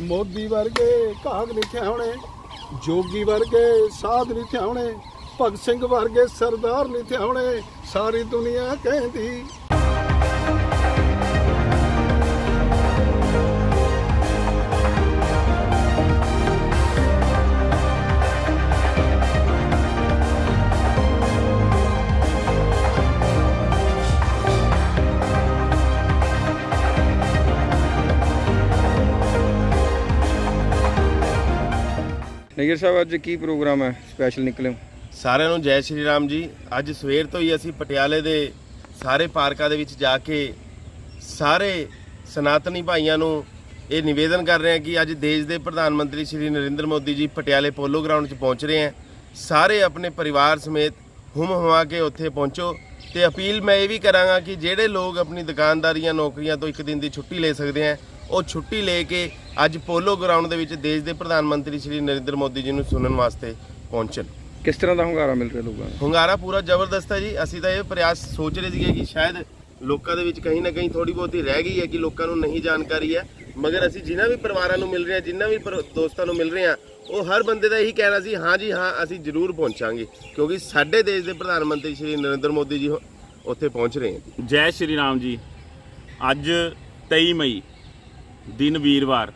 ਮੋਦੀ ਵਰਗੇ ਕਾਗ ਨਹੀਂ ਥਿਆਉਣੇ, ਜੋਗੀ ਵਰਗੇ ਸਾਧ ਨਹੀਂ ਥਿਆਉਣੇ, ਭਗਤ ਸਿੰਘ ਵਰਗੇ ਸਰਦਾਰ ਨਹੀਂ ਥਿਆਉਣੇ, ਸਾਰੀ ਦੁਨੀਆ ਕਹਿੰਦੀ ਨਗਰ ਸਾਹਿਬ, ਅੱਜ ਕੀ ਪ੍ਰੋਗਰਾਮ ਹੈ? ਸਪੈਸ਼ਲ ਨਿਕਲੇ ਹੋ? ਸਾਰਿਆਂ ਨੂੰ ਜੈ ਸ਼੍ਰੀ ਰਾਮ ਜੀ। ਅੱਜ ਸਵੇਰ ਤੋਂ ਹੀ ਅਸੀਂ ਪਟਿਆਲੇ ਦੇ ਸਾਰੇ ਪਾਰਕਾਂ ਦੇ ਵਿੱਚ ਜਾ ਕੇ ਸਾਰੇ ਸਨਾਤਨੀ ਭਾਈਆਂ ਨੂੰ ਇਹ ਨਿਵੇਦਨ ਕਰ ਰਹੇ ਹਾਂ ਕਿ ਅੱਜ ਦੇਸ਼ ਦੇ ਪ੍ਰਧਾਨ ਮੰਤਰੀ ਸ਼੍ਰੀ ਨਰਿੰਦਰ ਮੋਦੀ ਜੀ ਪਟਿਆਲੇ ਪੋਲੋ ਗਰਾਊਂਡ 'ਚ ਪਹੁੰਚ ਰਹੇ ਹੈ। ਸਾਰੇ ਆਪਣੇ ਪਰਿਵਾਰ ਸਮੇਤ ਹੁਮ ਹੁਮਾ ਕੇ ਉੱਥੇ ਪਹੁੰਚੋ। ਤੇ ਅਪੀਲ ਮੈਂ ਇਹ ਵੀ ਕਰਾਂਗਾ ਕਿ ਜਿਹੜੇ ਲੋਕ ਆਪਣੀ ਦੁਕਾਨਦਾਰੀਆਂ ਨੌਕਰੀਆਂ ਤੋਂ ਇੱਕ ਦਿਨ ਦੀ ਛੁੱਟੀ ਲੈ ਸਕਦੇ ਹੈ ਉਹ ਛੁੱਟੀ ਲੈ ਕੇ ਅੱਜ ਪੋਲੋ ਗਰਾਊਂਡ ਦੇ ਵਿੱਚ ਦੇਸ਼ ਦੇ ਪ੍ਰਧਾਨ ਮੰਤਰੀ ਸ਼੍ਰੀ ਨਰਿੰਦਰ ਮੋਦੀ ਜੀ ਨੂੰ ਸੁਣਨ ਵਾਸਤੇ ਪਹੁੰਚਣ। ਕਿਸ ਤਰ੍ਹਾਂ ਦਾ ਹੁੰਗਾਰਾ ਮਿਲ ਰਿਹਾ ਲੋਕਾਂ ਨੂੰ? ਹੁੰਗਾਰਾ ਪੂਰਾ ਜ਼ਬਰਦਸਤ ਹੈ ਜੀ। ਅਸੀਂ ਤਾਂ ਇਹ ਪ੍ਰਯਾਸ ਸੋਚ ਰਹੇ ਸੀਗੇ ਕਿ ਸ਼ਾਇਦ ਲੋਕਾਂ ਦੇ ਵਿੱਚ ਕहीं ਨਾ ਕहीं ਥੋੜੀ ਬਹੁਤੀ ਰਹਿ ਗਈ ਹੈ ਕਿ ਲੋਕਾਂ ਨੂੰ ਨਹੀਂ ਜਾਣਕਾਰੀ ਹੈ। ਮਗਰ ਅਸੀਂ ਜਿਨ੍ਹਾਂ ਵੀ ਪਰਿਵਾਰਾਂ ਨੂੰ ਮਿਲ ਰਹੇ ਹਾਂ ਜਿਨ੍ਹਾਂ ਵੀ ਪਰ- ਦੋਸਤਾਂ ਨੂੰ ਮਿਲ ਰਹੇ ਹਾਂ, ਉਹ ਹਰ ਬੰਦੇ ਦਾ ਇਹੀ ਕਹਿਣਾ ਸੀ, ਹਾਂ ਜੀ, ਹਾਂ, ਅਸੀਂ ਜ਼ਰੂਰ ਪਹੁੰਚਾਂਗੇ। ਕਿਉਂਕਿ ਸਾਡੇ ਦੇਸ਼ ਦੇ ਪ੍ਰਧਾਨ ਮੰਤਰੀ ਸ਼੍ਰੀ ਨਰਿੰਦਰ ਮੋਦੀ ਜੀ ਉੱਥੇ ਪਹੁੰਚ ਰਹੇ ਜੀ ਜੈ ਸ਼੍ਰੀ ਰਾਮ ਜੀ। ਅੱਜ 23 ਮਈ, ਦਿਨ ਵੀਰਵਾਰ,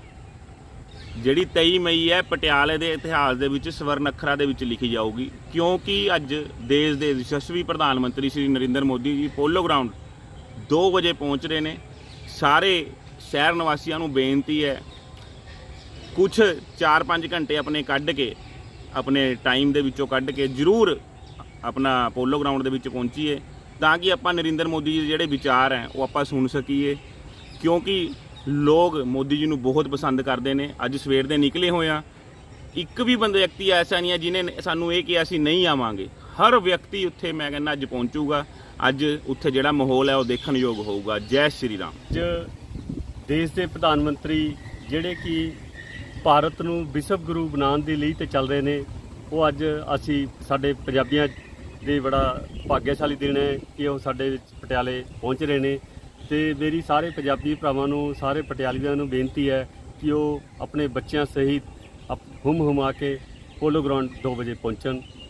ਜਿਹੜੀ 23 ਮਈ ਹੈ, ਪਟਿਆਲੇ ਦੇ ਇਤਿਹਾਸ ਦੇ ਵਿੱਚ ਸਵਰਨ ਅੱਖਰਾਂ ਦੇ ਵਿੱਚ ਲਿਖੀ ਜਾਊਗੀ। ਕਿਉਂਕਿ ਅੱਜ ਦੇਸ਼ ਦੇ ਯਸ਼ਸਵੀ ਪ੍ਰਧਾਨ ਮੰਤਰੀ ਸ਼੍ਰੀ ਨਰਿੰਦਰ ਮੋਦੀ ਜੀ ਪੋਲੋ ਗਰਾਊਂਡ 2 ਵਜੇ ਪਹੁੰਚ ਰਹੇ ਨੇ। ਸਾਰੇ ਸ਼ਹਿਰ ਨਿਵਾਸੀਆਂ ਨੂੰ ਬੇਨਤੀ ਹੈ ਕੁਝ 4-5 ਘੰਟੇ ਆਪਣੇ ਕੱਢ ਕੇ, ਆਪਣੇ ਟਾਈਮ ਦੇ ਵਿੱਚੋਂ ਕੱਢ ਕੇ ਜ਼ਰੂਰ ਆਪਣਾ ਪੋਲੋ ਗਰਾਊਂਡ ਦੇ ਵਿੱਚ ਪਹੁੰਚੀਏ, ਤਾਂ ਕਿ ਆਪਾਂ ਨਰਿੰਦਰ ਮੋਦੀ ਜੀ ਦੇ ਜਿਹੜੇ ਵਿਚਾਰ ਹੈ, ਉਹ ਆਪਾਂ ਸੁਣ ਸਕੀਏ। ਕਿਉਂਕਿ ਲੋਕ ਮੋਦੀ ਜੀ ਨੂੰ ਬਹੁਤ ਪਸੰਦ ਕਰਦੇ ਨੇ। ਅੱਜ ਸਵੇਰ ਦੇ ਨਿਕਲੇ ਹੋਏ ਆ ਇੱਕ ਵੀ ਬੰਦੇ ਵਿਅਕਤੀ ਐਸਾ ਨਹੀਂ ਹੈ ਜਿਨੇ ਸਾਨੂੰ ਇਹ ਕਿਹਾ ਸੀ, ਨਹੀਂ ਆਵਾਂਗੇ। ਹਰ ਵਿਅਕਤੀ ਉੱਥੇ ਮੈਂ ਕਹਿੰਦਾ ਅੱਜ ਪਹੁੰਚੂਗਾ। ਅੱਜ ਉੱਥੇ ਜਿਹੜਾ ਮਾਹੌਲ ਹੈ, ਉਹ ਦੇਖਣ ਯੋਗ ਹੋਊਗਾ। ਜੈ ਸ਼੍ਰੀ ਰਾਮ। ਅੱਜ ਦੇਸ਼ ਦੇ ਪ੍ਰਧਾਨ ਮੰਤਰੀ ਜਿਹੜੇ ਕਿ ਭਾਰਤ ਨੂੰ ਵਿਸ਼ਵ ਗੁਰੂ ਬਣਾਉਣ ਦੀ ਲਈ ਤੇ ਚੱਲ ਰਹੇ ਨੇ, ਉਹ ਅੱਜ ਅਸੀਂ ਸਾਡੇ ਪੰਜਾਬੀਆਂ ਦੇ ਬੜਾ ਭਾਗਿਆਸ਼ਾਲੀ ਦਿਨ ਹੈ ਕਿ ਉਹ ਸਾਡੇ ਵਿੱਚ ਪਟਿਆਲੇ ਪਹੁੰਚ ਰਹੇ ਨੇ ਤੇ ਮੇਰੀ ਸਾਰੇ ਪੰਜਾਬੀ ਭਰਾਵਾਂ ਨੂੰ, ਸਾਰੇ ਪਟਿਆਲੀਆਂ ਨੂੰ ਬੇਨਤੀ ਹੈ ਕਿ ਉਹ ਆਪਣੇ ਬੱਚਿਆਂ ਸਹਿਤ ਅਪ- ਹੁਮ ਹੁਮਾ ਕੇ ਪੋਲੋ ਗਰਾਊਂਡ 2 ਵਜੇ ਪਹੁੰਚਣ।